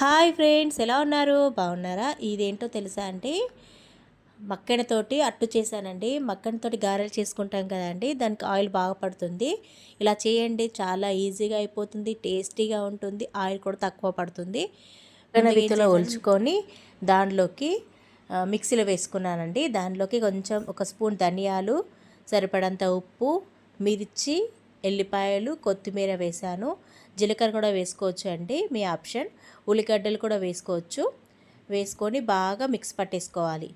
Hi friends ఎలా ఉన్నారు? బాగున్నారా? ఇదేంటో తెలుసా అండి? మక్కనతోటి అట్టు చేశానండి. మక్కనతోటి గారెలు చేసుకుంటాం కదండి దానికి ఆయిల్ బాగా పడుతుంది. ఇలా చేయండి. చాలా ఈజీగా అయిపోతుంది. టేస్టీగా ఉంటుంది. ఆయిల్ కూడా తక్కువ పడుతుంది. విత్తులో ఒలుచుకొని దానిలోకి మిక్సీలో వేసుకున్నానండి. దానిలోకి కొంచెం ఒక స్పూన్ ధనియాలు సరిపడంత ఉప్పు మిర్చి ఎల్లిపాయలు కొత్తిమీర వేసాను జీలకర్ర కూడా వేసుకోవచ్చు అండి మీ ఆప్షన్. ఉల్లిగడ్డలు కూడా వేసుకోవచ్చు. వేసుకొని బాగా మిక్స్ పట్టేసుకోవాలి.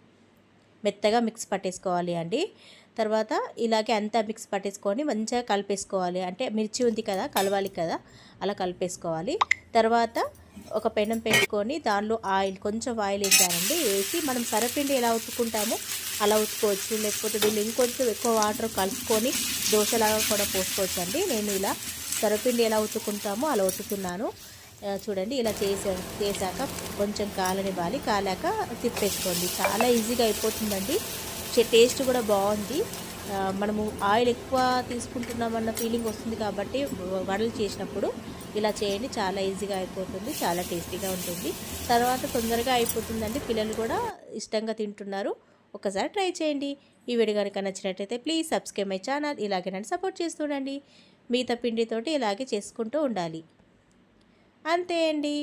మెత్తగా మిక్స్ పట్టేసుకోవాలి అండి. తర్వాత ఇలాగే అంతా మిక్స్ పట్టేసుకొని మంచిగా కలిపేసుకోవాలి. అంటే మిర్చి ఉంది కదా కలవాలి కదా అలా కలిపేసుకోవాలి. తర్వాత ఒక పెనం పెట్టుకొని దానిలో ఆయిల్ కొంచెం ఆయిల్ వేసానండి వేసి మనం సరపిండి ఎలా ఉతుకుంటామో అలా ఉతుకోవచ్చు లేకపోతే దీన్ని ఇంకొంచెం ఎక్కువ వాటర్ కలుపుకొని దోశలాగా కూడా పోసుకోవచ్చు అండి నేను ఇలా సరపిండి ఎలా ఉతుకుంటామో అలా ఉతుకున్నాను. చూడండి ఇలా చేసా చేశాక కొంచెం కాలనివ్వాలి. కాలాక తిప్పేసుకోండి. చాలా ఈజీగా అయిపోతుందండి. టేస్ట్ కూడా బాగుంది. మనము ఆయిల్ ఎక్కువ తీసుకుంటున్నామన్న ఫీలింగ్ వస్తుంది కాబట్టి వడలు చేసినప్పుడు ఇలా చేయండి. చాలా ఈజీగా అయిపోతుంది చాలా టేస్టీగా ఉంటుంది. తర్వాత తొందరగా అయిపోతుందండి. పిల్లలు కూడా ఇష్టంగా తింటున్నారు. ఒకసారి ట్రై చేయండి. ఈ వీడియో కనుక నచ్చినట్టయితే ప్లీజ్ సబ్స్క్రైబ్ మై ఛానల్. ఇలాగే నన్ను సపోర్ట్ చేస్తుండండి మిగతా పిండితోటి ఇలాగే చేసుకుంటూ ఉండాలి. అంతే అండి.